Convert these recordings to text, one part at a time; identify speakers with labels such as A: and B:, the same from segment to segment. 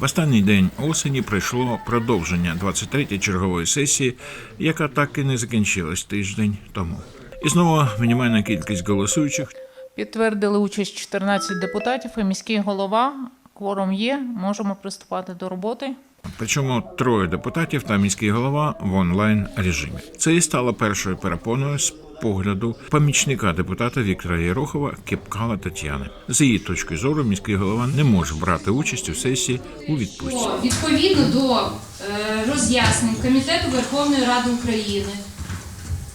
A: В останній день осені прийшло продовження 23-ї чергової сесії, яка так і не закінчилась тиждень тому. І знову мінімальна кількість голосуючих.
B: Підтвердили участь 14 депутатів і міський голова. Кворум є. Можемо приступати до роботи.
A: Причому троє депутатів та міський голова в онлайн режимі. Це і стало першою перепоною з погляду помічника депутата Віктора Єрохова Кепкала Тетяни. З її точки зору, міський голова не може брати участь у сесії у відпустці.
C: Відповідно до е, роз'яснень Комітету Верховної Ради України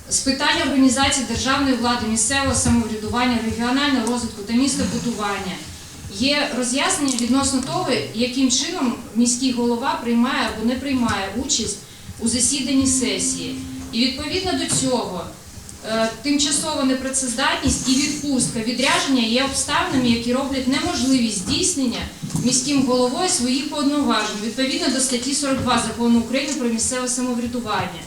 C: з питань організації державної влади, місцевого самоврядування, регіонального розвитку та містобудування є роз'яснення відносно того, яким чином міський голова приймає або не приймає участь у засіданні сесії. І відповідно до цього тимчасова непрацездатність і відпустка відрядження є обставинами, які роблять неможливість здійснення міським головою своїх повноважень відповідно до статті 42 закону України про місцеве самоврядування.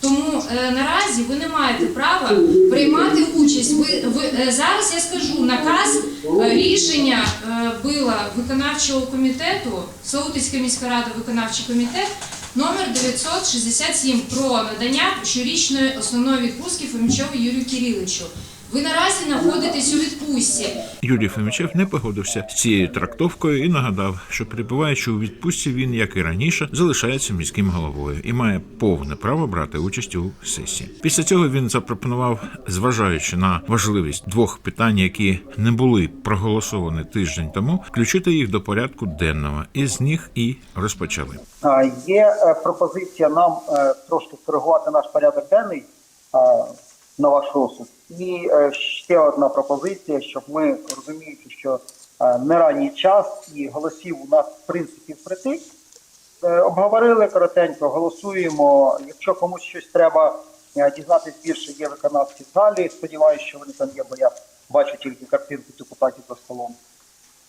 C: Тому е, наразі ви не маєте права приймати участь. Ви, ви е, зараз я скажу наказ е, рішення е, було виконавчого комітету, Саутицька міська рада, виконавчий комітет номер 967 про надання щорічної основної відпустки Фомічову Юрію Кириловичу. Ви наразі знаходитесь у відпустці.
A: Юрій Фомічев не погодився з цією трактовкою і нагадав, що перебуваючи у відпустці, він, як і раніше, залишається міським головою і має повне право брати участь у сесії. Після цього він запропонував, зважаючи на важливість двох питань, які не були проголосовані тиждень тому, включити їх до порядку денного, і з них і розпочали.
D: А, Є е, пропозиція нам е, трошки скоригувати наш порядок денний е, на ваш розсуд. І е, ще одна пропозиція, щоб ми розуміючи, що е, не ранній час і голосів у нас в принципі впритик, е, обговорили коротенько, голосуємо. Якщо комусь щось треба дізнатись більше, є виконавці в залі. Сподіваюся, що вони там є, бо я бачу тільки картинку депутатів за столом.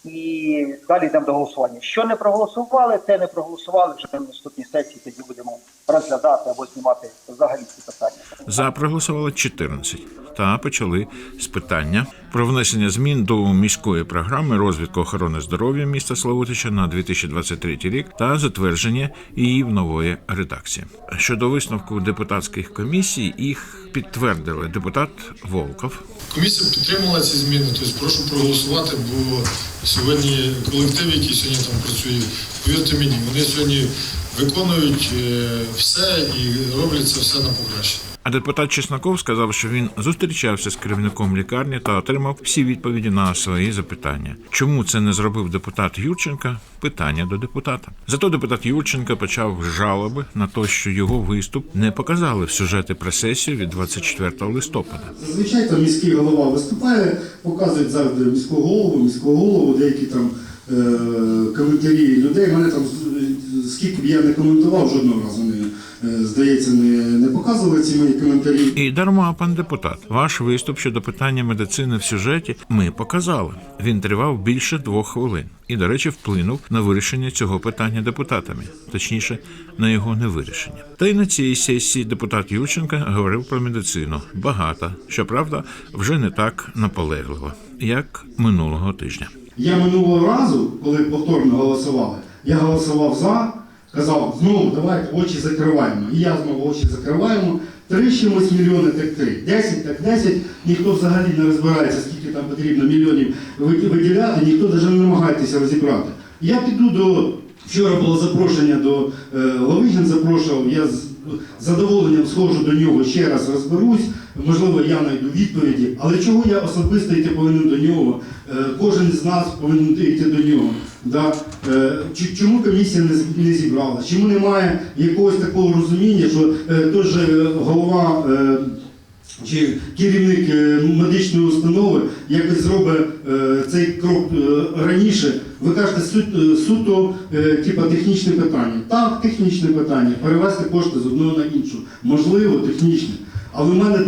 D: І далі йдемо до голосування. Що не проголосували, те не проголосували. Вже на наступній сесії тоді будемо розглядати або знімати взагалі ці питання.
A: За проголосувало 14 та почали з питання про внесення змін до міської програми розвитку охорони здоров'я міста Славутича на 2023 рік та затвердження її в нової редакції. Щодо висновку депутатських комісій, їх підтвердили депутат Волков,
E: Комісія підтримала ці зміни, тобто прошу проголосувати, бо сьогодні колектив, який сьогодні там працює, повірте мені, вони сьогодні виконують е, все і роблять це все на покращення.
A: А депутат Чесноков сказав, що він зустрічався з керівником лікарні та отримав всі відповіді на свої запитання. Чому це не зробив депутат Юрченка? Питання до депутата. Зато депутат Юрченка почав жалоби на те, що його виступ не показали в сюжеті про сесію від 24 листопада.
F: Зазвичай там міський голова виступає, показують завжди міського голову, міського голову, деякі там коментарі людей. Мене там скільки б я не коментував, жодного разу не е, здається, не, не показували ці мої коментарі.
A: І дарма, пан депутат, ваш виступ щодо питання медицини в сюжеті ми показали. Він тривав більше двох хвилин і, до речі, вплинув на вирішення цього питання депутатами, точніше, на його невирішення. Та й на цій сесії депутат Ющенка говорив про медицину багато, щоправда, вже не так наполегливо, як минулого тижня.
F: Я минулого разу, коли повторно голосували, я голосував за, казав, знову давайте очі закриваємо. І я знову очі закриваємо. Три чимось мільйони так три. Десять так десять. Ніхто взагалі не розбирається, скільки там потрібно мільйонів виділяти, ніхто навіть не намагається розібрати. Я піду до. Вчора було запрошення до е, Ловигін запрошував, я з задоволенням схожу до нього ще раз розберусь, можливо, я знайду відповіді, але чого я особисто йти повинен до нього? Е, кожен з нас повинен йти до нього. Да? Е, чому комісія не, з- не зібралась? Чому немає якогось такого розуміння, що е, той же голова. Чи керівник медичної установи якось зробить цей крок раніше, ви кажете, е, суто е, типа, технічне питання. Так, технічне питання, перевести кошти з одного на іншу. Можливо, технічне. Але в мене е,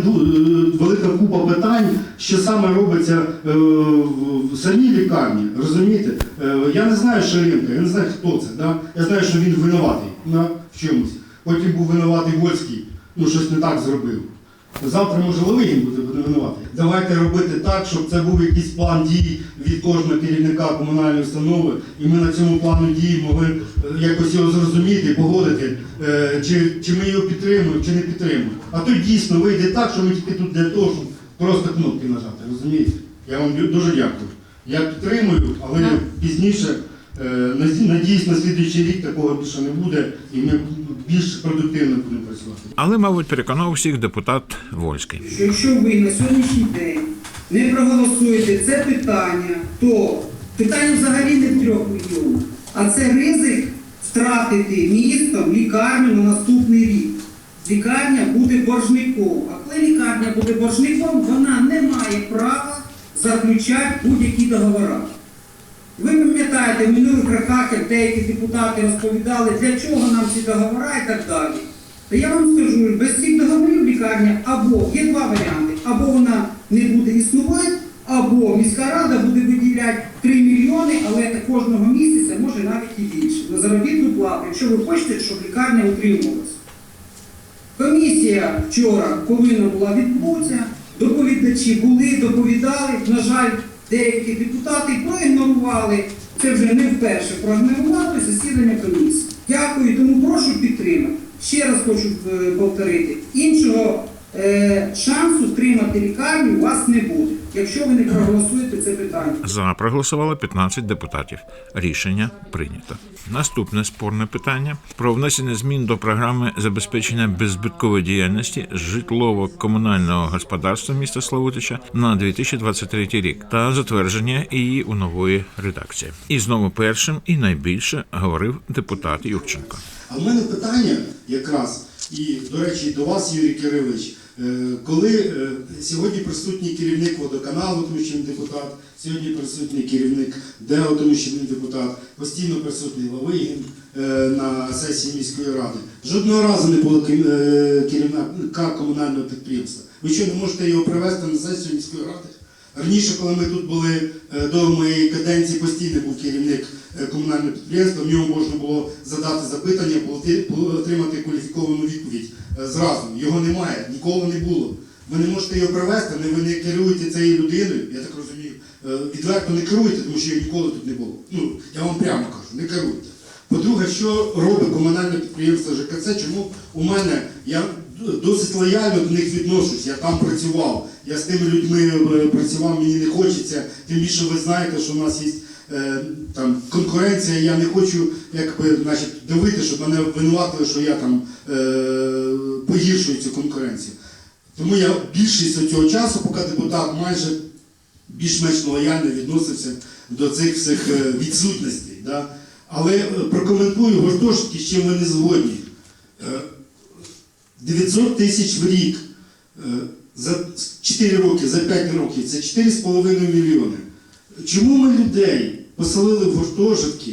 F: велика купа питань, що саме робиться в самій лікарні. Розумієте? Я не знаю Шаренка, я не знаю, хто це. Да? Я знаю, що він винуватий да, в чомусь. Потім був винуватий Вольський, ну щось не так зробив. Завтра може Левигін буде винуватий. Давайте робити так, щоб це був якийсь план дій від кожного керівника комунальної установи, і ми на цьому плану дій могли е, якось його зрозуміти погодити, е, чи, чи ми його підтримуємо, чи не підтримуємо. А то дійсно вийде так, що ми тільки тут для того, щоб просто кнопки нажати. Розумієте? Я вам дуже дякую. Я підтримую, але пізніше. Е, наді- Надіюсь, на слідуючий рік такого більше не буде, і ми більш продуктивно будемо працювати.
A: Але, мабуть, переконав всіх депутат Вольський.
G: що якщо ви на сьогоднішній день не проголосуєте це питання, то питання взагалі не в трьох мільйонах, а це ризик втратити містом лікарню на наступний рік. Лікарня буде боржником. А коли лікарня буде боржником, вона не має права заключати будь-які договори. Пам'ятаєте, в минулих роках, як деякі депутати розповідали, для чого нам ці договори і так далі. Та я вам скажу, без цих договорів лікарня або є два варіанти, або вона не буде існувати, або міська рада буде виділяти 3 мільйони, але це кожного місяця, може навіть і більше, на заробітну плату, якщо ви хочете, щоб лікарня утримувалася. Комісія вчора повинна була відбутися, доповідачі були, доповідали. На жаль, деякі депутати проігнорували. Це вже не вперше проігнорували засідання комісії. Дякую, тому прошу підтримати. Ще раз хочу е, повторити, іншого шансу втримати лікарню у вас не буде, якщо ви не проголосуєте це питання.
A: За проголосувало 15 депутатів. Рішення прийнято. Наступне спорне питання про внесення змін до програми забезпечення беззбиткової діяльності житлово-комунального господарства міста Славутича на 2023 рік та затвердження її у нової редакції. І знову першим і найбільше говорив депутат Юрченко.
F: А в мене питання якраз, і, до речі, до вас, Юрій Кирилович, Е, коли е, сьогодні присутній керівник водоканалу, тому що він депутат, сьогодні присутній керівник ДЕО, тому що він депутат, постійно присутній Лавигін е, на сесії міської ради. Жодного разу не було е, керівника комунального підприємства. Ви що, не можете його привезти на сесію міської ради? Раніше, коли ми тут були е, до моєї каденції, постійно був керівник е, комунального підприємства, в нього можна було задати запитання, отримати кваліфіковану відповідь е, зразу. Його немає, ніколи не було. Ви не можете його привезти, ви не керуєте цією людиною, я так розумію, відверто не керуєте, тому що його ніколи тут не було. Ну, я вам прямо кажу, не керуйте. По-друге, що робить комунальне підприємство ЖКЦ, чому у мене я досить лояльно до них відношусь, я там працював, я з тими людьми е, працював, мені не хочеться. Тим більше ви знаєте, що у нас є е, там конкуренція, я не хочу якби, значить, давити, щоб мене обвинуватили, що я там е, погіршую цю конкуренцію. Тому я більшість цього часу, поки депутат майже більш-менш лояльно відносився до цих всіх відсутностей. Да? Але прокоментую гуртожитки, з чим ви не згодні. Е, 900 тисяч в рік е, за 4 роки, за 5 років це 4,5 мільйони. Чому ми людей поселили в гуртожитки,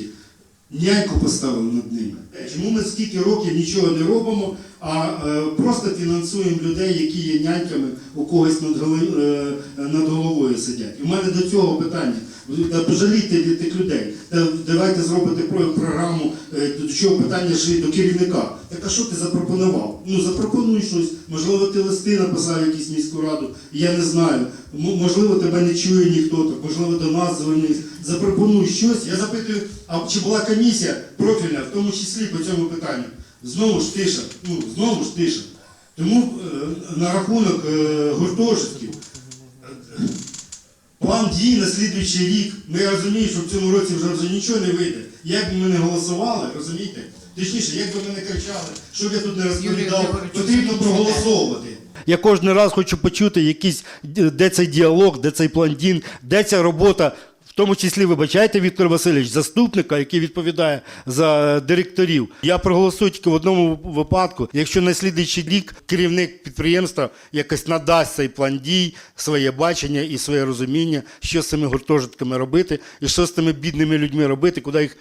F: няньку поставили над ними? Чому ми скільки років нічого не робимо, а е, просто фінансуємо людей, які є няньками, у когось над, е, головою сидять? В мене до цього питання. Та Пожалійте тих людей. Давайте зробите про- програму, е, до чого питання ще й до керівника. Так а що ти запропонував? Ну запропонуй щось. Можливо, ти листи написав якісь міську раду. Я не знаю. Можливо, тебе не чує ніхто, так можливо, до нас звернись. Запропонуй щось. Я запитую, а чи була комісія профільна, в тому числі по цьому питанню? Знову ж тиша. Ну знову ж тиша. Тому е, на рахунок е, гуртожитків. План дій на слідуючий рік. Ну я розумію, що в цьому році вже, вже нічого не вийде. Як би ми не голосували, розумієте? Точніше, як би ми не кричали, що б я тут не розповідав, потрібно проголосовувати. Я кожен раз хочу почути якийсь, де цей діалог, де цей план дій, де ця робота. Тому числі, вибачайте, Віктор Васильович, заступника, який відповідає за директорів. Я проголосую тільки в одному випадку, якщо на слідуючий рік керівник підприємства якось надасть цей план дій, своє бачення і своє розуміння, що з цими гуртожитками робити, і що з тими бідними людьми робити, куди їх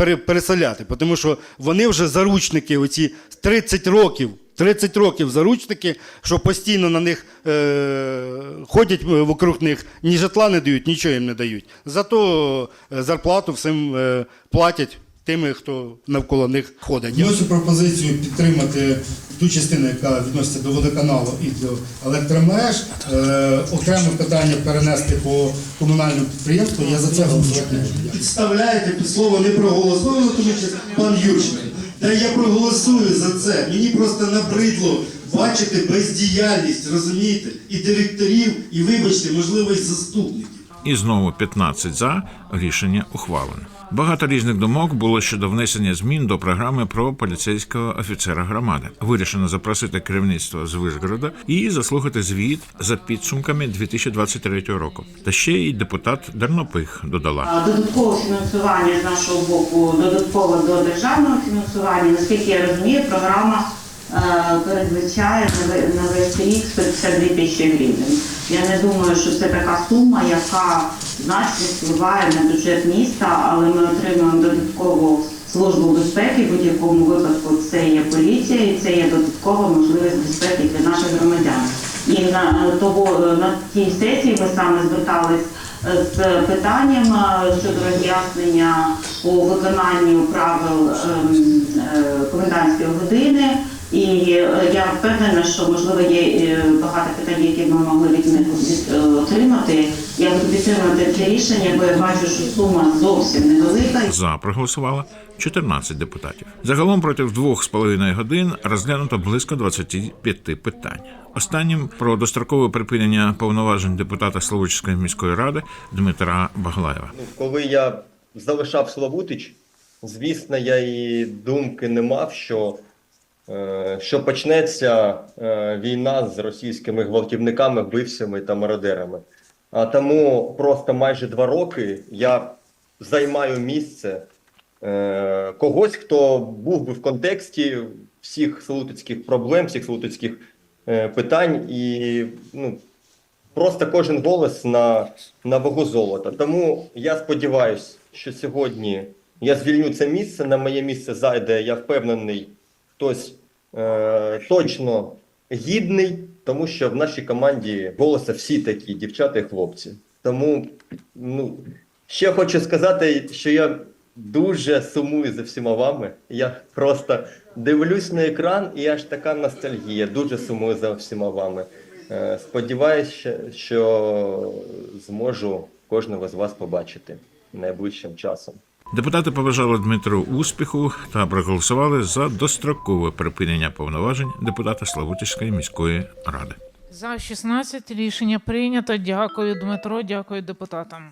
F: е, переселяти. Тому що вони вже заручники, оці 30 років. 30 років заручники, що постійно на них е, ходять вокруг них, ні житла не дають, нічого їм не дають. Зато е, зарплату всім е, платять тими, хто навколо них ходить. Я пропозицію підтримати ту частину, яка відноситься до водоканалу і до електромереж. Е, окреме питання перенести по комунальному підприємству. Я за це голосувати не буду. Підставляєте під слово не проголосовано, тому що пан Юрченко. Та я проголосую за це. Мені просто набридло бачити бездіяльність, розумієте, і директорів, і вибачте, можливо, і заступників.
A: І знову 15 за рішення ухвалено. Багато різних думок було щодо внесення змін до програми про поліцейського офіцера громади. Вирішено запросити керівництво з Вишгорода і заслухати звіт за підсумками 2023 року. Та ще й депутат Дарнопих додала.
H: Додаткове фінансування з нашого боку, додатково до державного фінансування, наскільки я розумію, програма передбачає на ве- на весь рік 152 тисячі гривень. Я не думаю, що це така сума, яка значно впливає на бюджет міста, але ми отримуємо додаткову службу безпеки. В будь-якому випадку це є поліція і це є додаткова можливість безпеки для наших громадян. І на е, того е, на тій сесії ми саме звертались е, з питанням е, щодо роз'яснення по виконанню правил ем, е, комендантської години. І е, я впевнена, що можливо є е, багато питань, які ми могли від них е, отримати. Я буду підтримувати це рішення, бо я бачу, що сума зовсім невелика.
A: За проголосувало 14 депутатів. Загалом протягом двох з половиною годин розглянуто близько 25 питань. Останнім про дострокове припинення повноважень депутата Словочської міської ради Дмитра Баглаєва.
I: Ну, коли я залишав Славутич, звісно, я і думки не мав, що, що почнеться е, війна з російськими гвалтівниками, вбивцями та мародерами. А тому просто майже два роки я займаю місце е, когось, хто був би в контексті всіх славутицьких проблем, всіх славутицьких е, питань і ну, просто кожен голос на, на вагу золота. Тому я сподіваюся, що сьогодні я звільню це місце. На моє місце зайде, я впевнений, хтось е, точно гідний, тому що в нашій команді голоса всі такі, дівчата і хлопці. Тому ну, ще хочу сказати, що я дуже сумую за всіма вами. Я просто дивлюсь на екран, і аж така ностальгія. Дуже сумую за всіма вами. Е, Сподіваюся, що- зможу кожного з вас побачити найближчим часом.
A: Депутати побажали Дмитру успіху та проголосували за дострокове припинення повноважень депутата Славутівської міської ради.
B: За 16 рішення прийнято. Дякую, Дмитро. Дякую депутатам.